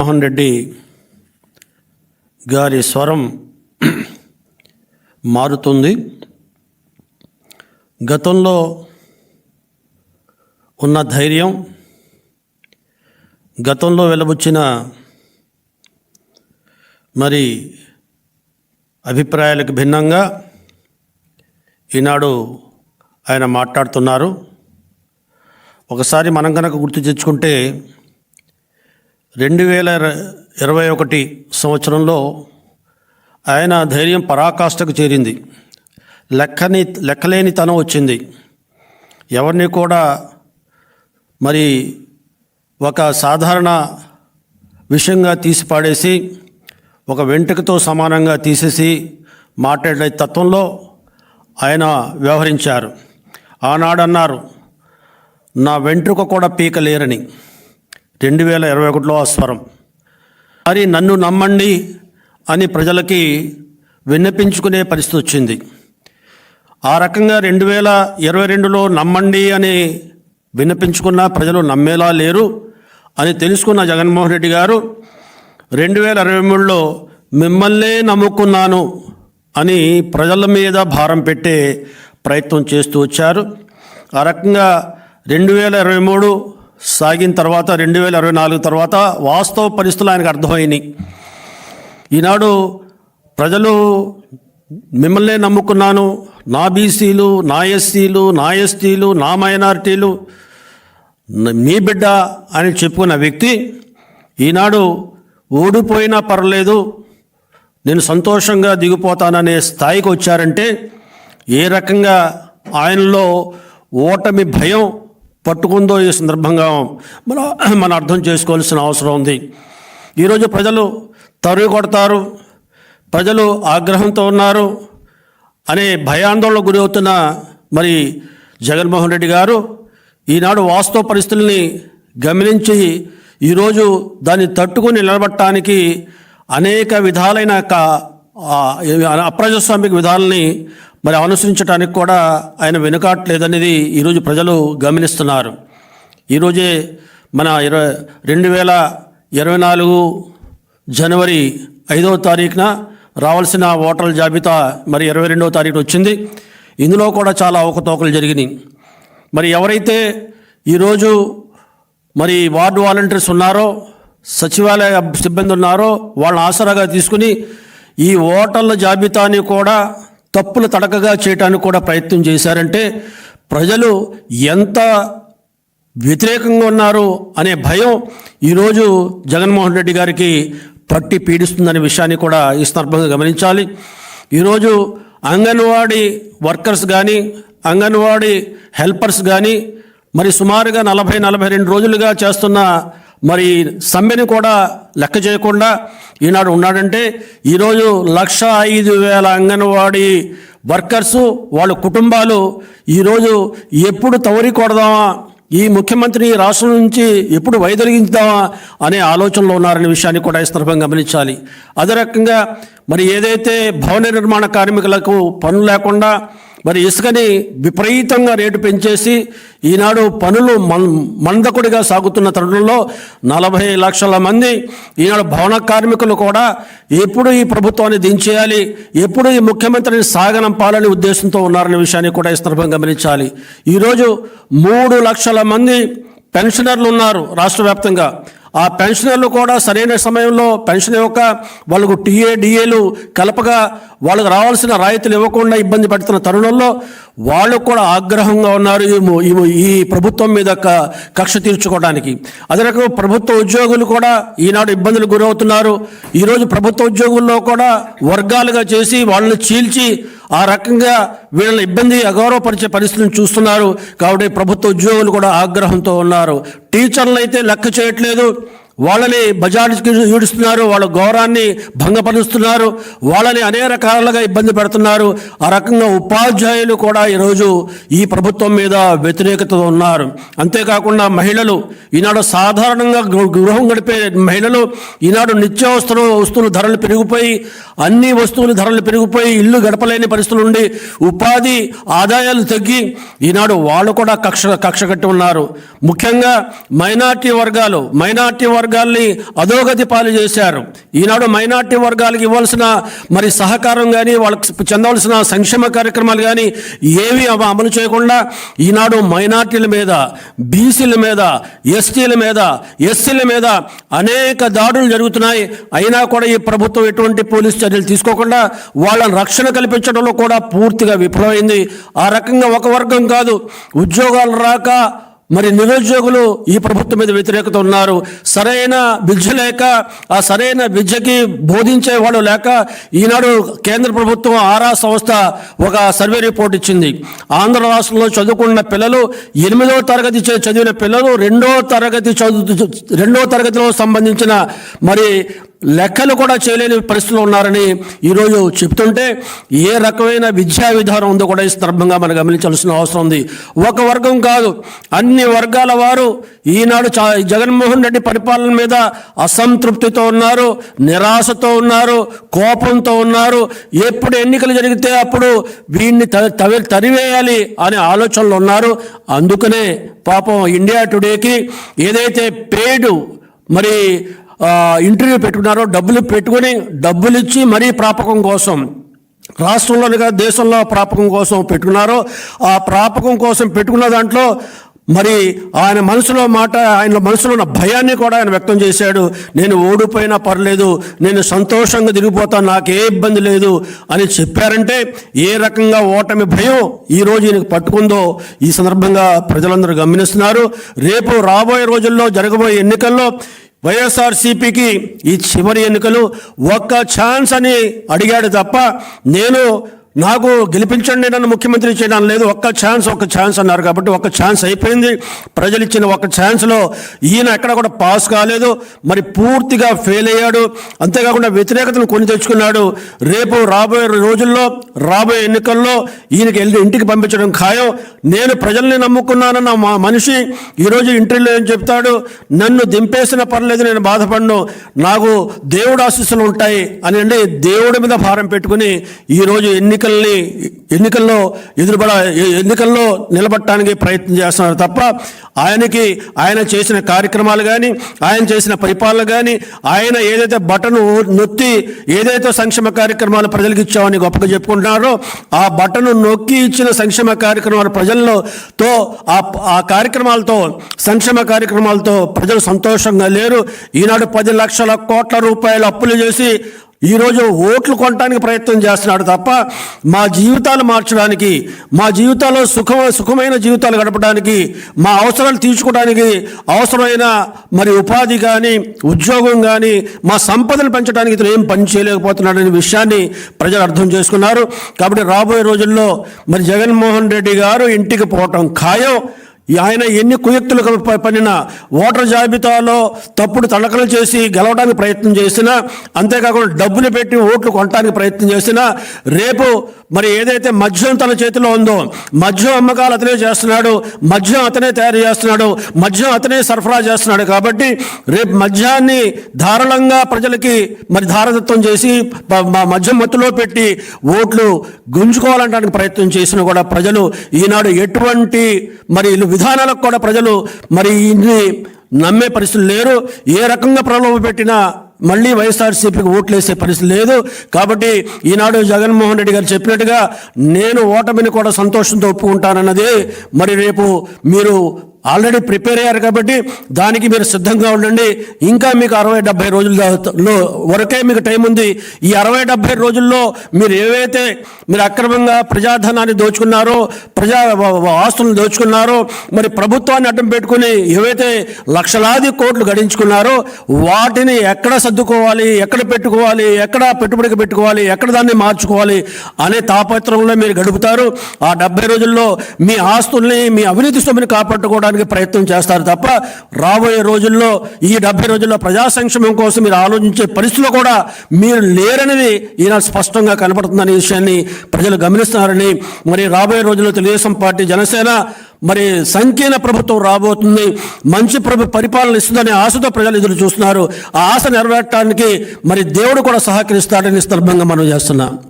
మోహన్ రెడ్డి గారి స్వరం మారుతుంది. గతంలో ఉన్న ధైర్యం గతంలో వెలబుచ్చిన మరి అభిప్రాయాలకు భిన్నంగా ఈనాడు ఆయన మాట్లాడుతున్నారు. ఒకసారి మనం కనుక గుర్తు తెచ్చుకుంటే రెండు వేల ఇరవై ఒకటి సంవత్సరంలో ఆయన ధైర్యం పరాకాష్ఠకు చేరింది. లెక్కని లెక్కలేని తనం వచ్చింది. ఎవరిని కూడా మరి ఒక సాధారణ విషయంగా తీసి పాడేసి ఒక వెంట్రుకతో సమానంగా తీసేసి మాట్లాడే తత్వంలో ఆయన వ్యవహరించారు. ఆనాడన్నారు నా వెంట్రుక కూడా పీకలేరని. రెండు వేల ఇరవై ఒకటిలో ఆ స్వరం. మరి నన్ను నమ్మండి అని ప్రజలకి విన్నపించుకునే పరిస్థితి వచ్చింది. ఆ రకంగా రెండు వేల ఇరవై రెండులో నమ్మండి అని విన్నపించుకున్న ప్రజలు నమ్మేలా లేరు అని తెలుసుకున్న జగన్మోహన్ రెడ్డి గారు రెండు వేల ఇరవై మూడులో మిమ్మల్నే నమ్ముకున్నాను అని ప్రజల మీద భారం పెట్టే ప్రయత్నం చేస్తూ వచ్చారు. ఆ రకంగా రెండు వేల ఇరవై మూడు సాగిన తర్వాత రెండు వేల ఇరవై నాలుగు తర్వాత వాస్తవ పరిస్థితులు ఆయనకు అర్థమైనాయి ఈనాడు ప్రజలు మిమ్మల్నే నమ్ముకున్నాను. నా బీసీలు నా ఎస్సీలు నా ఎస్టీలు నా మైనారిటీలు మీ బిడ్డ అని చెప్పుకున్న వ్యక్తి ఈనాడు ఓడిపోయినా పర్లేదు నేను సంతోషంగా దిగిపోతాననే స్థాయికి వచ్చారంటే ఏ రకంగా ఆయనలో ఓటమి భయం పట్టుకుందో ఈ సందర్భంగా మన మనం అర్థం చేసుకోవాల్సిన అవసరం ఉంది. ఈరోజు ప్రజలు తరుగు కొడతారు ప్రజలు ఆగ్రహంతో ఉన్నారు అనే భయాందోళనకు గురి అవుతున్న మరి జగన్మోహన్ రెడ్డి గారు ఈనాడు వాస్తవ పరిస్థితుల్ని గమనించి ఈరోజు దాన్ని తట్టుకుని నిలబడటానికి అనేక విధాలైన అప్రజాస్వామిక విధాలని మరి అనుసరించడానికి కూడా ఆయన వెనుకాట్లేదనేది ఈరోజు ప్రజలు గమనిస్తున్నారు. ఈరోజే మన ఇరవై రెండు వేల ఇరవై నాలుగు జనవరి ఐదవ తారీఖున రావాల్సిన ఓటర్ల జాబితా మరి ఇరవై రెండవ తారీఖు వచ్చింది. ఇందులో కూడా చాలా అవకతవకలు జరిగినాయి. మరి ఎవరైతే ఈరోజు మరి వార్డు వాలంటీర్స్ ఉన్నారో సచివాలయ సిబ్బంది ఉన్నారో వాళ్ళని ఆసరాగా తీసుకుని ఈ ఓటర్ల జాబితాని కూడా తప్పులు తడకగా చేయడానికి కూడా ప్రయత్నం చేశారంటే ప్రజలు ఎంత వ్యతిరేకంగా ఉన్నారు అనే భయం ఈరోజు జగన్మోహన్ రెడ్డి గారికి పట్టి పీడిస్తుందనే విషయాన్ని కూడా ఈ సందర్భంగా గమనించాలి. ఈరోజు అంగన్వాడీ వర్కర్స్ కానీ అంగన్వాడీ హెల్పర్స్ కానీ మరి సుమారుగా నలభై నలభై రెండు రోజులుగా చేస్తున్న మరి సమ్మెని కూడా లెక్క చేయకుండా ఈనాడు ఉన్నాడంటే ఈరోజు లక్ష ఐదు వేల అంగన్వాడీ వర్కర్సు వాళ్ళ కుటుంబాలు ఈరోజు ఎప్పుడు తవరి కొడదామా? ఈ ముఖ్యమంత్రి రాష్ట్రం నుంచి ఎప్పుడు వైదొలిగించుదామా అనే ఆలోచనలో ఉన్నారనే విషయాన్ని కూడా ఈ సందర్భంగా గమనించాలి. అదే రకంగా మరి ఏదైతే భవన నిర్మాణ కార్మికులకు పనులు లేకుండా మరి ఇసుకని విపరీతంగా రేటు పెంచేసి ఈనాడు పనులు మందకుడిగా సాగుతున్న తరుణంలో నలభై లక్షల మంది ఈనాడు భవన కార్మికులు కూడా ఎప్పుడు ఈ ప్రభుత్వాన్ని దించేయాలి ఎప్పుడు ఈ ముఖ్యమంత్రిని సాగనంపాలని ఉద్దేశంతో ఉన్నారనే విషయాన్ని కూడా ఈ సందర్భంగా గమనించాలి. ఈరోజు మూడు లక్షల మంది పెన్షనర్లు ఉన్నారు రాష్ట్ర వ్యాప్తంగా. ఆ పెన్షనర్లు కూడా సరైన సమయంలో పెన్షన్ ఇవ్వక వాళ్ళకు టీఏ డిఏలు కలపగా వాళ్ళకు రావాల్సిన రాయితీలు ఇవ్వకుండా ఇబ్బంది పడుతున్న తరుణంలో వాళ్ళు కూడా ఆగ్రహంగా ఉన్నారు ఈ ఈ ప్రభుత్వం మీద కక్ష తీర్చుకోవడానికి. అదే రకంగా ప్రభుత్వ ఉద్యోగులు కూడా ఈనాడు ఇబ్బందులు గురవుతున్నారు. ఈరోజు ప్రభుత్వ ఉద్యోగుల్లో కూడా వర్గాలుగా చేసి వాళ్ళని చీల్చి ఆ రకంగా వీళ్ళని ఇబ్బంది అగౌరవపరిచే పరిస్థితిని చూస్తున్నారు. కాబట్టి ప్రభుత్వ ఉద్యోగులు కూడా ఆగ్రహంతో ఉన్నారు. టీచర్లు అయితే లెక్క చేయట్లేదు. వాళ్ళని బజార్కి ఈడుస్తున్నారు వాళ్ళ గౌరవాన్ని భంగపరుస్తున్నారు వాళ్ళని అనేక రకాలుగా ఇబ్బంది పెడుతున్నారు. ఆ రకంగా ఉపాధ్యాయులు కూడా ఈరోజు ఈ ప్రభుత్వం మీద వ్యతిరేకత ఉన్నారు. అంతేకాకుండా మహిళలు ఈనాడు సాధారణంగా గృహం గడిపే మహిళలు ఈనాడు నిత్యావసర వస్తువుల ధరలు పెరిగిపోయి అన్ని వస్తువుల ధరలు పెరిగిపోయి ఇల్లు గడపలేని పరిస్థితులు ఉండి ఉపాధి ఆదాయాలు తగ్గి ఈనాడు వాళ్ళు కూడా కక్ష కక్ష కట్టి ఉన్నారు. ముఖ్యంగా మైనార్టీ వర్గాలు మైనార్టీ వర్గాలు వర్గాల్ని అధోగతి పాలు చేశారు. ఈనాడు మైనార్టీ వర్గాలకు ఇవ్వాల్సిన మరి సహకారం కానీ వాళ్ళకి చెందవలసిన సంక్షేమ కార్యక్రమాలు కానీ ఏవి అమలు చేయకుండా ఈనాడు మైనార్టీల మీద బీసీల మీద ఎస్టీల మీద ఎస్సీల మీద అనేక దాడులు జరుగుతున్నాయి. అయినా కూడా ఈ ప్రభుత్వం ఎటువంటి పోలీస్ చర్యలు తీసుకోకుండా వాళ్ళని రక్షణ కల్పించడంలో కూడా పూర్తిగా విఫలమైంది. ఆ రకంగా ఒక వర్గం కాదు ఉద్యోగాలు రాక మరి నిరుద్యోగులు ఈ ప్రభుత్వం మీద వ్యతిరేకత ఉన్నారు. సరైన విద్య లేక ఆ సరైన విద్యకి బోధించే వాళ్ళు లేక ఈనాడు కేంద్ర ప్రభుత్వం ఆరా సంస్థ ఒక సర్వే రిపోర్ట్ ఇచ్చింది. ఆంధ్ర రాష్ట్రంలో చదువుకున్న పిల్లలు ఎనిమిదో తరగతి చే- చదివిన పిల్లలు రెండో తరగతి చదువు రెండో తరగతిలో సంబంధించిన మరి లెక్కలు కూడా చేయలేని పరిస్థితులు ఉన్నారని ఈరోజు చెప్తుంటే ఏ రకమైన విద్యా విధానం ఉందో కూడా ఈ సందర్భంగా మనం గమనించాల్సిన అవసరం ఉంది. ఒక వర్గం కాదు అన్ని వర్గాల వారు ఈనాడు చా జగన్మోహన్ రెడ్డి పరిపాలన మీద అసంతృప్తితో ఉన్నారు నిరాశతో ఉన్నారు కోపంతో ఉన్నారు. ఎప్పుడు ఎన్నికలు జరిగితే అప్పుడు వీడిని త- తవి- తరివేయాలి అనే ఆలోచనలు ఉన్నారు. అందుకనే పాపం ఇండియా టుడేకి ఏదైతే పేడు మరి ఇంటర్వ్యూ పెట్టుకున్నారో. డబ్బులు పెట్టుకుని డబ్బులు ఇచ్చి మరీ ప్రాపకం కోసం రాష్ట్రంలోనిగా కాదు దేశంలో ప్రాపకం కోసం పెట్టుకున్నారో. ఆ ప్రాపకం కోసం పెట్టుకున్న దాంట్లో మరి ఆయన మనసులో మాట ఆయన మనసులో ఉన్న భయాన్ని కూడా ఆయన వ్యక్తం చేశాడు. నేను ఓడిపోయినా పర్లేదు నేను సంతోషంగా తిరిగిపోతాను నాకు ఏ ఇబ్బంది లేదు అని చెప్పారంటే ఏ రకంగా ఓటమి భయం ఈ రోజు ఈయనకు పట్టుకుందో ఈ సందర్భంగా ప్రజలందరూ గమనిస్తున్నారు. రేపు రాబోయే రోజుల్లో జరగబోయే ఎన్నికల్లో వైఎస్ఆర్సీపీకి ఈ చివరి ఎన్నికలు ఒక్క ఛాన్స్ అని అడిగాడు తప్ప నేను నాకు గెలిపించండి నన్ను ముఖ్యమంత్రి చేయడం లేదు. ఒక్క ఛాన్స్ ఒక్క ఛాన్స్ అన్నారు కాబట్టి ఒక్క ఛాన్స్ అయిపోయింది. ప్రజలు ఇచ్చిన ఒక్క ఛాన్స్లో ఈయన ఎక్కడ కూడా పాస్ కాలేదు. మరి పూర్తిగా ఫెయిల్ అయ్యాడు. అంతేకాకుండా వ్యతిరేకతను కొని తెచ్చుకున్నాడు. రేపు రాబోయే రోజుల్లో రాబోయే ఎన్నికల్లో ఈయనకి వెళ్ళి ఇంటికి పంపించడం ఖాయం. నేను ప్రజల్ని నమ్ముకున్నానన్న మా మనిషి ఈరోజు ఇంటర్వ్యూలో ఏం చెప్తాడు? నన్ను దింపేసిన పర్లేదు నేను బాధపడను. నాకు దేవుడు ఆశీస్సులు ఉంటాయి అని అంటే దేవుడి మీద భారం పెట్టుకుని ఈరోజు ఎన్నికల్ని ఎన్నికల్లో ఎదురుబడ ఎన్నికల్లో నిలబడటానికి ప్రయత్నం చేస్తున్నారు తప్ప ఆయనకి ఆయన చేసిన కార్యక్రమాలు కానీ ఆయన చేసిన పరిపాలన కానీ ఆయన ఏదైతే బటను నొత్తి ఏదైతే సంక్షేమ కార్యక్రమాలు ప్రజలకు ఇచ్చామని గొప్పగా చెప్పుకుంటున్నారో ఆ బటను నొక్కి ఇచ్చిన సంక్షేమ కార్యక్రమాలు ప్రజలతో ఆ ఆ కార్యక్రమాలతో సంక్షేమ కార్యక్రమాలతో ప్రజలు సంతోషంగా లేరు. ఈనాడు పది లక్షల కోట్ల రూపాయలు అప్పులు చేసి ఈరోజు ఓట్లు కొనడానికి ప్రయత్నం చేస్తున్నాడు తప్ప మా జీవితాలు మార్చడానికి మా జీవితాల్లో సుఖ సుఖమైన జీవితాలు గడపడానికి మా అవసరాలు తీర్చుకోవడానికి అవసరమైన మరి ఉపాధి కానీ ఉద్యోగం కానీ మా సంపదను పెంచడానికి ఇతను ఏం పని చేయలేకపోతున్నాడనే విషయాన్ని ప్రజలు అర్థం చేసుకున్నారు. కాబట్టి రాబోయే రోజుల్లో మరి జగన్మోహన్ రెడ్డి గారు ఇంటికి పోవటం ఖాయం. ఆయన ఎన్ని కుయుక్తులు పడినా ఓటర్ జాబితాలో తప్పుడు తడకలు చేసి గెలవడానికి ప్రయత్నం చేసినా అంతేకాకుండా డబ్బులు పెట్టి ఓట్లు కొనడానికి ప్రయత్నం చేసినా రేపు మరి ఏదైతే మద్యం తన చేతిలో ఉందో మద్యం అమ్మకాలు అతనే చేస్తున్నాడు మద్యం అతనే తయారు చేస్తున్నాడు మద్యం అతనే సరఫరా చేస్తున్నాడు కాబట్టి రేపు మద్యాన్ని ధారాళంగా ప్రజలకి మరి ధారతత్వం చేసి మద్యం మత్తులో పెట్టి ఓట్లు గుంజుకోవాలంటానికి ప్రయత్నం చేసినా కూడా ప్రజలు ఈనాడు ఎటువంటి మరి విధానాలకు కూడా ప్రజలు మరి ఇన్ని నమ్మే పరిస్థితులు లేరు. ఏ రకంగా ప్రలోభ పెట్టినా మళ్ళీ వైఎస్ఆర్సీపీకి ఓట్లేసే పరిస్థితి లేదు. కాబట్టి ఈనాడు జగన్మోహన్ రెడ్డి గారు చెప్పినట్టుగా నేను ఓటమిని కూడా సంతోషంతో ఒప్పుకుంటానన్నది మరి రేపు మీరు ఆల్రెడీ ప్రిపేర్ అయ్యారు కాబట్టి దానికి మీరు సిద్ధంగా ఉండండి. ఇంకా మీకు అరవై డెబ్బై రోజుల్లో వరకే మీకు టైం ఉంది. ఈ అరవై డెబ్బై రోజుల్లో మీరు ఏవైతే మీరు అక్రమంగా ప్రజాధనాన్ని దోచుకున్నారో ప్రజా ఆస్తులను దోచుకున్నారో మరి ప్రభుత్వాన్ని అడ్డం పెట్టుకుని ఏవైతే లక్షలాది కోట్లు గడించుకున్నారో వాటిని ఎక్కడ సర్దుకోవాలి ఎక్కడ పెట్టుకోవాలి ఎక్కడ పెట్టుబడికి పెట్టుకోవాలి ఎక్కడ దాన్ని మార్చుకోవాలి అనే తాపత్రంలో మీరు గడుపుతారు. ఆ డెబ్బై రోజుల్లో మీ ఆస్తుల్ని మీ అవినీతి సొమ్ముని కాపాడుకోవడానికి ప్రయత్నం చేస్తారు తప్ప రాబోయే రోజుల్లో ఈ డెబ్బై రోజుల్లో ప్రజా సంక్షేమం కోసం మీరు ఆలోచించే పరిస్థితిలో కూడా మీరు లేరనేది ఈనాడు స్పష్టంగా కనపడుతుందనే విషయాన్ని ప్రజలు గమనిస్తున్నారని మరి రాబోయే రోజుల్లో తెలుగుదేశం పార్టీ జనసేన మరి సంకీర్ణ ప్రభుత్వం రాబోతుంది మంచి ప్రభు పరిపాలన ఇస్తుందనే ఆశతో ప్రజలు ఎదురు చూస్తున్నారు. ఆ ఆశ నెరవేర్చడానికి మరి దేవుడు కూడా సహకరిస్తాడని సందర్భంగా మనం చేస్తున్నాం.